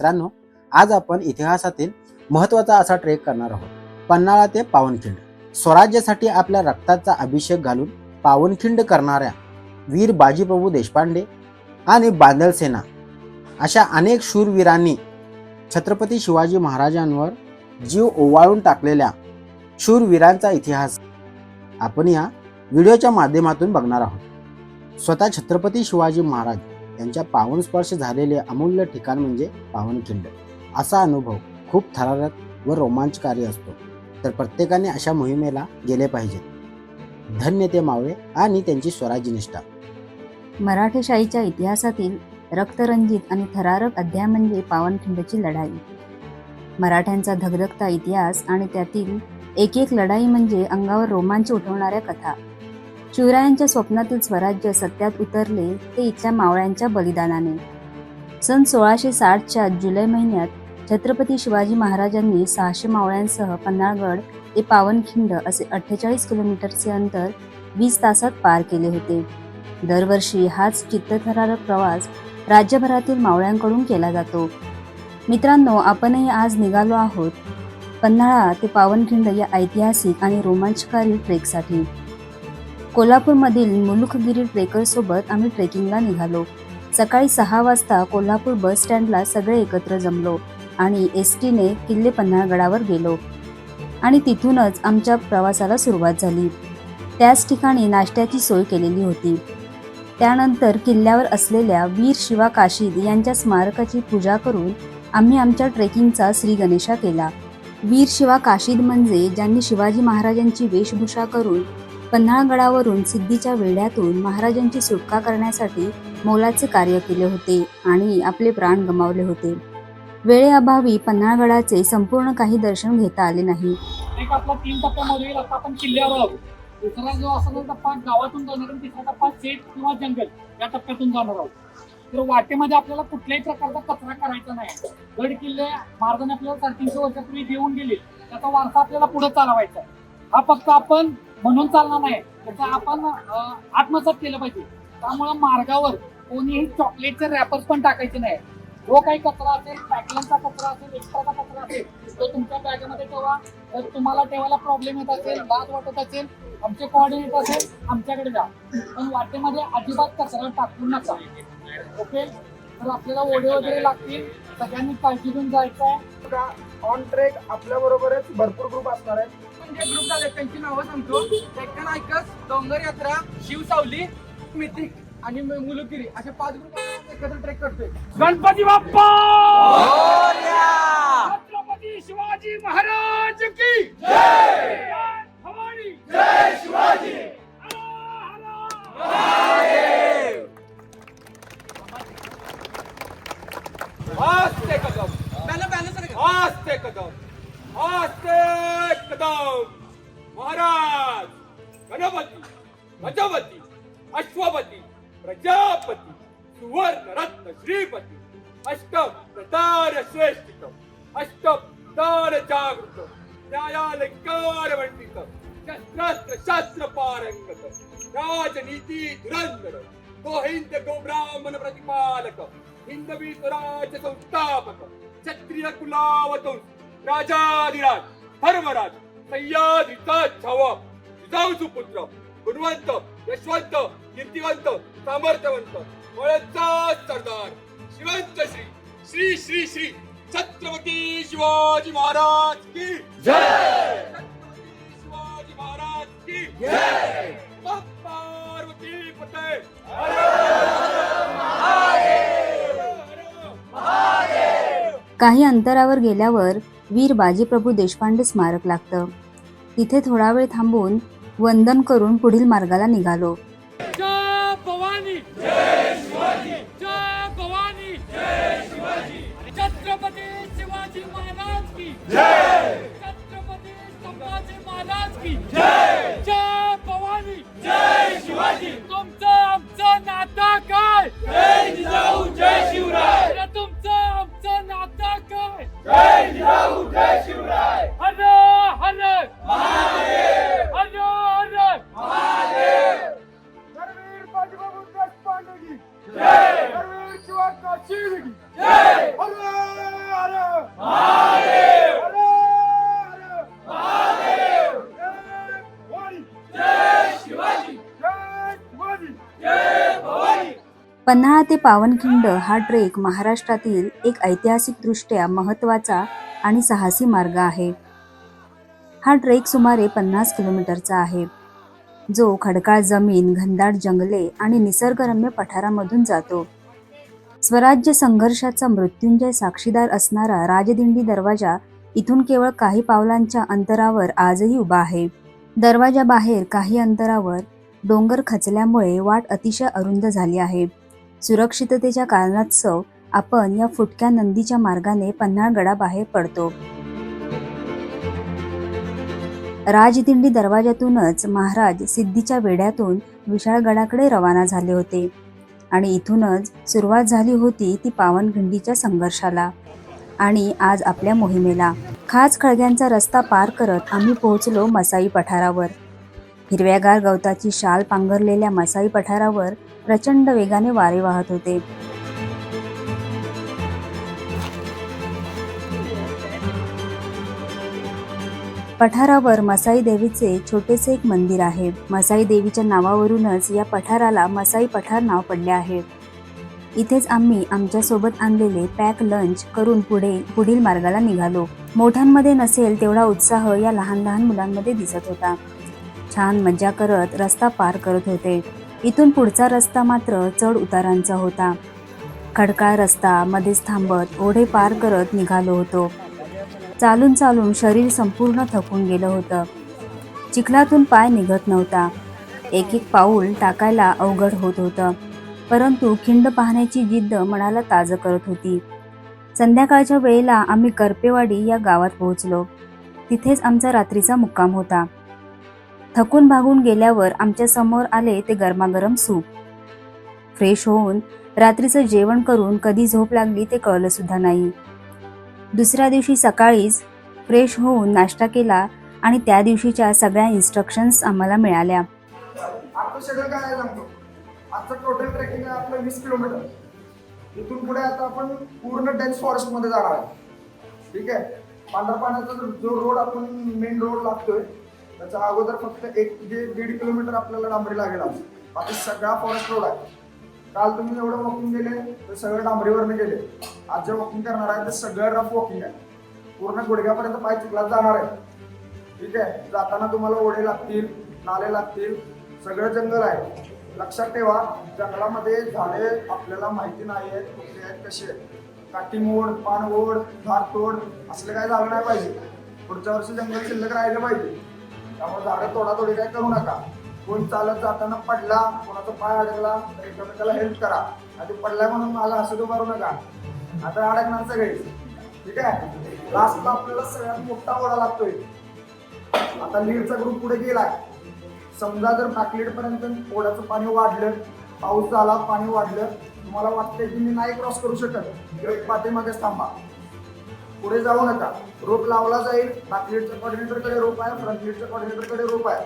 मित्रांनो आज आपण इतिहासातील महत्त्वाचा असा ट्रेक करणार आहोत. पन्हाळा ते पावनखिंड. स्वराज्यासाठी आपल्या रक्ताचा अभिषेक घालून पावनखिंड करणाऱ्या वीर बाजीप्रभू देशपांडे आणि बांदल सेना अशा अनेक शूरवीरांनी छत्रपती शिवाजी महाराजांवर जीव ओवाळून टाकलेल्या शूरवीरांचा इतिहास आपण या व्हिडिओच्या माध्यमातून बघणार आहोत. स्वतः छत्रपती शिवाजी महाराज त्यांच्या पावन स्पर्श झालेले अमूल्य ठिकाण म्हणजे पावनखिंड. असा अनुभव खूप थरारक व रोमांचकारी असतो. तर प्रत्येकाने अशा मोहिमेला गेले पाहिजे धन्य ते मावळे आणि त्यांची स्वराज्य निष्ठा. मराठेशाहीच्या इतिहासातील रक्तरंजित आणि थरारक अध्याय म्हणजे पावनखिंडची लढाई. मराठ्यांचा धगधगता इतिहास आणि त्यातील एक एक लढाई म्हणजे अंगावर रोमांच उठवणाऱ्या कथा. शिवरायांच्या स्वप्नातील स्वराज्य सत्यात उतरले ते इथल्या मावळ्यांच्या बलिदानाने. सन सोळाशे साठच्या जुलै महिन्यात छत्रपती शिवाजी महाराजांनी सहाशे मावळ्यांसह पन्हाळगड ते पावनखिंड असे अठ्ठेचाळीस किलोमीटरचे अंतर वीस तासात पार केले होते. दरवर्षी हाच चित्तथरारक प्रवास राज्यभरातील मावळ्यांकडून केला जातो. मित्रांनो आपणही आज निघालो आहोत पन्हाळा ते पावनखिंड या ऐतिहासिक आणि रोमांचकारी ट्रेकसाठी. कोल्हापूरमधील मुलुखगिरी ट्रेकरसोबत आम्ही ट्रेकिंगला निघालो. सकाळी सहा वाजता कोल्हापूर बस स्टँडला सगळे एकत्र जमलो आणि एस टीने किल्ले पन्हाळगडावर गेलो. आणि तिथूनच आमच्या प्रवासाला सुरुवात झाली. त्याच ठिकाणी नाश्त्याची सोय केलेली होती. त्यानंतर किल्ल्यावर असलेल्या वीर शिवा काशीद यांच्या स्मारकाची पूजा करून आम्ही आमच्या ट्रेकिंगचा श्री गणेशा केला. वीर शिवा काशीद म्हणजे ज्यांनी शिवाजी महाराजांची वेशभूषा करून पन्हाळगडावरून सिद्धीच्या वेढ्यातून महाराजांची सुटका करण्यासाठी मोलाचे कार्य केले होते आणि आपले प्राण गमावले होते. वेळेअभावी पन्हाळगडाचे संपूर्ण काही दर्शन घेता आले नाही. एक आपला तीन टप्प्यामध्ये आता आपण किल्ल्यावर आहोत. दुसरा जो असा टप्पा गावातून जाणार आणि तिसरा टप्पा शेत किंवा जंगल या टप्प्यातून जाणार आहोत. तर वाटेमध्ये आपल्याला कुठल्याही प्रकारचा कचरा करायचा नाही. गड किल्ले महाराजांनी आपल्याला साडेतीनशे वर्षापूर्वी देऊन गेले. त्याचा वारसा आपल्याला पुढे चालवायचा हा फक्त आपण म्हणून चालणार नाही. त्याचा आपण आत्मसात केलं पाहिजे. त्यामुळं मार्गावर कोणीही चॉकलेटचे रॅपर्स पण टाकायचे नाही. जो काही कचरा असेल पॅकलनचा कचरा असेल एक्स्ट्राचा कचरा असेल तो तुमच्या बॅगेमध्ये ठेवा. जर तुम्हाला ठेवायला प्रॉब्लेम येत असेल लाज वाटत असेल आमचे कोऑर्डिनेट असेल आमच्याकडे जा. पण वाटेमध्ये अजिबात कचरा टाकू नका. ओके? तर आपल्याला ओढे वगैरे लागतील. सगळ्यांनी काळजी घेऊन जायचं आहे ऑन ट्रेक आपल्या बरोबरच भरपूर ग्रुप असणार आहेत. जे ग्रुप झाले त्यांची नावं सांगतो. डेक्कन आयकस डोंगर यात्रा शिवसावली मिथिक आणि मुलुगिरी असे पाच ग्रुप एकत्र ट्रेक करतोय. गणपती बाप्पा! छत्रपती शिवाजी महाराज की जय! अष्टम जागृत न्यायालंकार मंडित शस्त्रास्त्र शास्त्र पारंगत राजनीती धुरंधर गोहिंद गो ब्राह्मण प्रतिपालक हिंदवी स्वराज्य संस्थापक क्षत्रिय कुलावतंस राजाधिराज धर्मराज सह्याद्रीचा छावा जिजाऊचा पुत्र गुणवंत यशवंत कीर्तिवंत सामर्थ्यवंत वळचा सरदार शिवंत श्री श्री श्री श्री. छत्रपती शिवाजी महाराज की जय! छत्रपती शिवाजी महाराज की जय! पार्वती पते। काही अंतरावर गेल्यावर वीर बाजीप्रभू देशपांडे स्मारक लागतं. तिथे थोडा वेळ थांबून वंदन करून पुढील मार्गाला निघालो. जय भवानी। जय शिवाजी। जय भवानी। जय शिवाजी। छत्रपती शिवाजी महाराज की. जय! छत्रपती संभाजी महाराज की. जय! जय भवानी. जय शिवाजी. तुमचं आमचं नातं काय? जय जिजाऊ जय शिवराय. तुमचं आमचं नातं काय? जय जिजाऊ जय शिवराय. पन्हाळा ते पावनखिंड हा ट्रेक महाराष्ट्रातील एक ऐतिहासिकदृष्ट्या महत्त्वाचा आणि साहसी मार्ग आहे. हा ट्रेक सुमारे पन्नास किलोमीटरचा आहे. जो खडकाळ जमीन घनदाट जंगले आणि निसर्गरम्य पठारामधून जातो. स्वराज्य संघर्षाचा मृत्युंजय साक्षीदार असणारा राजदिंडी दरवाजा इथून केवळ काही पावलांच्या अंतरावर आजही उभा आहे. दरवाजाबाहेर काही अंतरावर डोंगर खचल्यामुळे वाट अतिशय अरुंद झाली आहे. सुरक्षिततेच्या कारणास्तव आपण या फुटक्या नंदीच्या मार्गाने पन्हाळगडाबाहेर पडतो. राजदिंडी दरवाजातूनच महाराज सिद्धीच्या वेढ्यातून विशाळगडाकडे रवाना झाले होते आणि इथूनच सुरुवात झाली होती ती पावनखिंडीच्या संघर्षाला आणि आज आपल्या मोहिमेला. खास खळग्यांचा रस्ता पार करत आम्ही पोहोचलो मसाई पठारावर. हिरव्यागार गवताची शाल पांघरलेल्या मसाई पठारावर प्रचंड वेगाने वारे वाहत होते. पठारावर मसाई देवीचे छोटेसे एक मंदिर आहे. मसाई देवीच्या नावावरूनच या पठाराला मसाई पठार नाव पडले आहे. इथेच आम्ही आमच्यासोबत आणलेले पॅक लंच करून पुढे पुढील मार्गाला निघालो. मोठ्यांमध्ये नसेल तेवढा उत्साह या लहान लहान मुलांमध्ये दिसत होता. छान मज्जा करत रस्ता पार करत होते. इथून पुढचा रस्ता मात्र चढ उतारांचा होता. खडकाळ रस्ता मध्येच थांबत ओढे पार करत निघालो होतो. चालून चालून शरीर संपूर्ण थकून गेलं होतं. चिखलातून पाय निघत नव्हता. एक एक पाऊल टाकायला अवघड होत होतं. परंतु खिंड पाहण्याची जिद्द मनाला ताजं करत होती. संध्याकाळच्या वेळेला आम्ही करपेवाडी या गावात पोहोचलो. तिथेच आमचा रात्रीचा मुक्काम होता. थकून भागून गेल्यावर आमच्यासमोर आले ते गरमागरम सूप. फ्रेश होऊन रात्रीचं जेवण करून कधी झोप लागली ते कळलं सुद्धा नाही. दुसऱ्या दिवशी सकाळीच फ्रेश होऊन नाश्ता केला आणि त्या दिवशीच्या सगळ्या इन्स्ट्रक्शन्स आम्हाला मिळाल्या. आजचं टोटल ट्रेकिंग आहे आपलं वीस किलोमीटर इथून पुढे आता आपण पूर्ण डेन्स फॉरेस्टमध्ये जाणार आहे. ठीक आहे? पांढरपाण्याचा जो रोड आपण मेन रोड लागतोय त्याच्या अगोदर फक्त एक जे दीड किलोमीटर आपल्याला डांबरी लागेल बाकी सगळा फॉरेस्ट रोड आहे. काल तुम्ही एवढं वॉकिंग गेले तर सगळं डांबरीवरनं गेले आज जे वॉकिंग करणार आहे ते सगळं रफ वॉकिंग आहे. पूर्ण गुडघ्यापर्यंत पाय चिखलात जाणार आहे. ठीक आहे? जाताना तुम्हाला ओढे लागतील नाले लागतील सगळं जंगल आहे. लक्षात ठेवा जंगलामध्ये झाडे आपल्याला माहिती नाही आहेत कुठले आहेत कसे आहेत. काठीमोड पान असलं काय झालं नाही पाहिजे. पुढच्या वर्षी जंगल शिल्लक राहिलं पाहिजे. त्यामुळे झाडं तोडातोडी काय करू नका. कोण चालत जाताना पडला कोणाचा पाय अडकला तर एकमेकाला हेल्प करा. आधी पडला म्हणून मला असं मारू नका. आता अडकणार सगळे. ठीक आहे? लास्टला आपल्याला सगळ्यात मोठा ओढा लागतोय. आता लीडचा ग्रुप पुढे गेलाय. समजा जर बॅकलीड पर्यंत ओढ्याचं पाणी वाढलं पाऊस झाला पाणी वाढलं तुम्हाला वाटतंय की मी नाही क्रॉस करू शकत. एक पाठीमागेच थांबा. पुढे जाऊ नका. रोप लावला जाईल बॅकलीडच्या कॉर्डिनेटरकडे रोप आहे फ्रंट लीडच्या कॉर्डिनेटरकडे रोप आहे.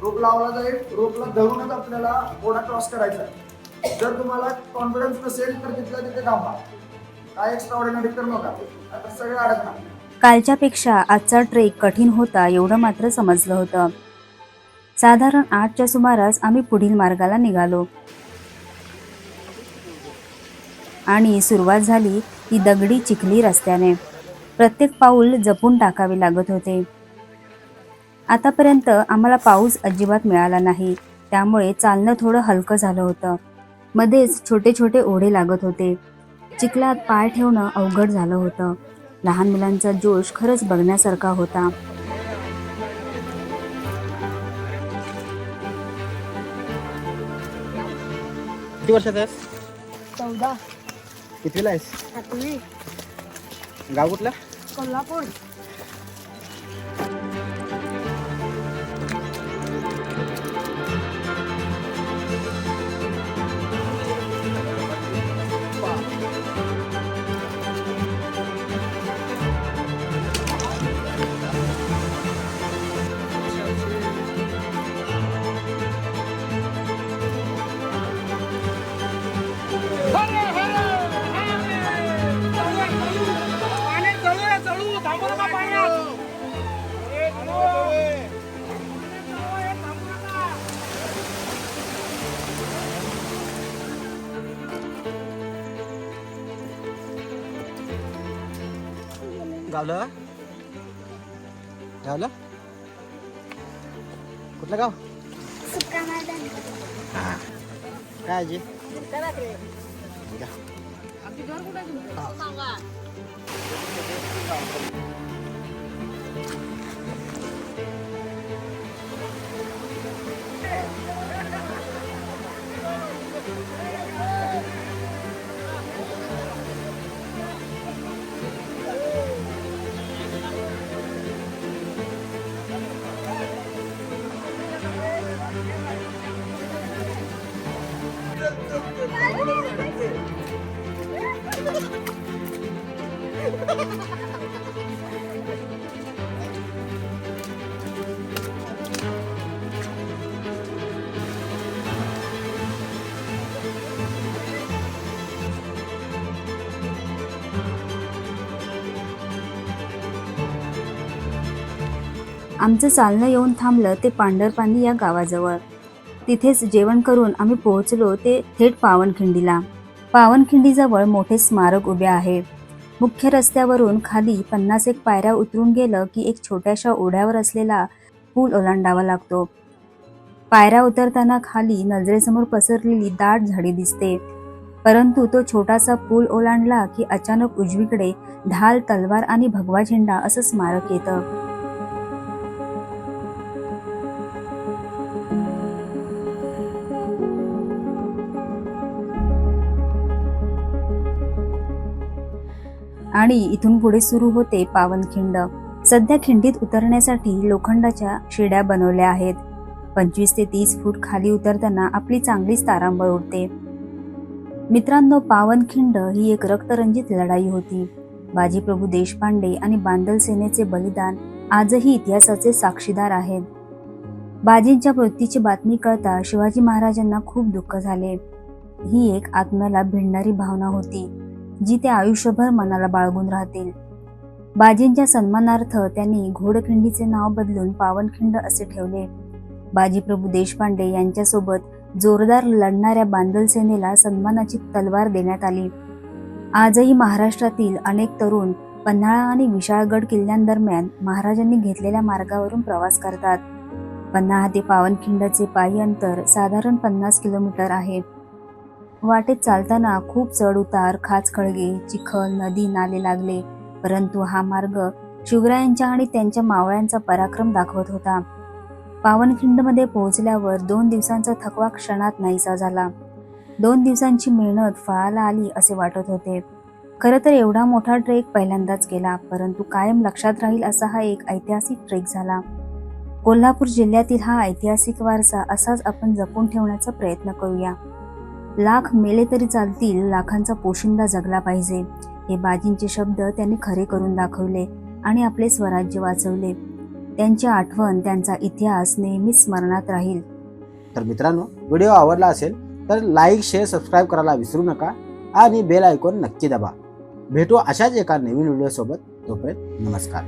रोप लावला जाईल रोपला धरूनच आपल्याला बोडा क्रॉस करायचा आहे. जर तुम्हाला कॉन्फिडन्स नसेल तर तिथल्या तिथे थांबा. काय एक्स्ट्रा ऑर्डिनरी करू नका आता सगळे अडकणार. कालच्यापेक्षा आजचा ट्रेक कठीण होता एवढं मात्र समजलं होतं. साधारण आठच्या सुमारास आम्ही पुढील मार्गाला निघालो. आणि सुरुवात झाली ती दगडी चिखली रस्त्याने. प्रत्येक पाऊल जपून टाकावे लागत होते. आतापर्यंत आम्हाला पाऊस अजिबात मिळाला नाही. त्यामुळे चालणं थोडं हलकं झालं होतं. मध्येच छोटे छोटे ओढे लागत होते. चिखलात पाय ठेवणं अवघड झालं होतं. लहान मुलांचा जोश खरंच बघण्यासारखा होता. किती वर्षाचा आहेस? चौदा. कितवीला आहेस? गाव कुठलं? कोल्हापूर गावलं गावलं कुठलं गाव? हा. काय आजी? घ्या. आमचं चालणं येऊन थांबलं ते पांढरपांडी या गावाजवळ. तिथेच जेवण करून आम्ही पोहोचलो ते थेट पावनखिंडीला. पावनखिंडीजवळ मोठे स्मारक उभे आहे. मुख्य रस्त्यावरून खाली पन्नास एक पायऱ्या उतरून गेलं की एक छोट्याशा ओढ्यावर असलेला पूल ओलांडावा लागतो. पायऱ्या उतरताना खाली नजरेसमोर पसरलेली दाट झाडी दिसते. परंतु तो छोटासा पूल ओलांडला की अचानक उजवीकडे ढाल तलवार आणि भगवा झेंडा असं स्मारक येतं. आणि इथून पुढे सुरू होते पावनखिंड सध्या खिंडीत उतरण्यासाठी लोखंडाच्या शिड्या बनवल्या आहेत. पंचवीस ते तीस फूट खाली उतरताना आपली चांगलीच तारांबळ उडते. मित्रांनो पावनखिंड ही एक रक्तरंजित लढाई होती. बाजीप्रभू देशपांडे आणि बांदल सेनेचे बलिदान आजही इतिहासाचे साक्षीदार आहेत. बाजींच्या मृत्यूची बातमी कळता शिवाजी महाराजांना खूप दुःख झाले. ही एक आत्म्याला भिडणारी भावना होती. जी ते आयुष्यभर मनाला बाळगून राहतील. बाजींच्या सन्मानार्थ त्यांनी घोडखिंडीचे नाव बदलून पावनखिंड असे ठेवले. बाजीप्रभू देशपांडे यांच्यासोबत जोरदार लढणाऱ्या बांदल सेनेला सन्मानाची तलवार देण्यात आली. आजही महाराष्ट्रातील अनेक तरुण पन्हाळा आणि विशाळगड किल्ल्यांदरम्यान महाराजांनी घेतलेल्या मार्गावरून प्रवास करतात. पन्हाळा ते पावनखिंडचे पायी अंतर साधारण पन्नास किलोमीटर आहे. वाटेत चालताना खूप चढ उतार खाचखळगे चिखल नदी नाले लागले. परंतु हा मार्ग शिवरायांच्या आणि त्यांच्या मावळ्यांचा पराक्रम दाखवत होता. पावनखिंडमध्ये पोहोचल्यावर दोन दिवसांचा थकवा क्षणात नाहीसा झाला. दोन दिवसांची मेहनत फळाला आली असे वाटत होते. खरं तर एवढा मोठा ट्रेक पहिल्यांदाच केला परंतु कायम लक्षात राहील असा हा एक ऐतिहासिक ट्रेक झाला. कोल्हापूर जिल्ह्यातील हा ऐतिहासिक वारसा असाच आपण जपून ठेवण्याचा प्रयत्न करूया. लाख मेले तरी चालतील लाखांचा पोशिंदा जगला पाहिजे. हे बाजींचे शब्द त्यांनी खरे करून दाखवले आणि आपले स्वराज्य वाचवले. त्यांची आठवण त्यांचा इतिहास नेहमीच स्मरणात राहील. तर मित्रांनो व्हिडिओ आवडला असेल तर लाईक शेअर सबस्क्राईब करायला विसरू नका आणि बेल आयकॉन नक्की दाबा. भेटू अशाच एका नवीन व्हिडिओसोबत. तोपर्यंत नमस्कार.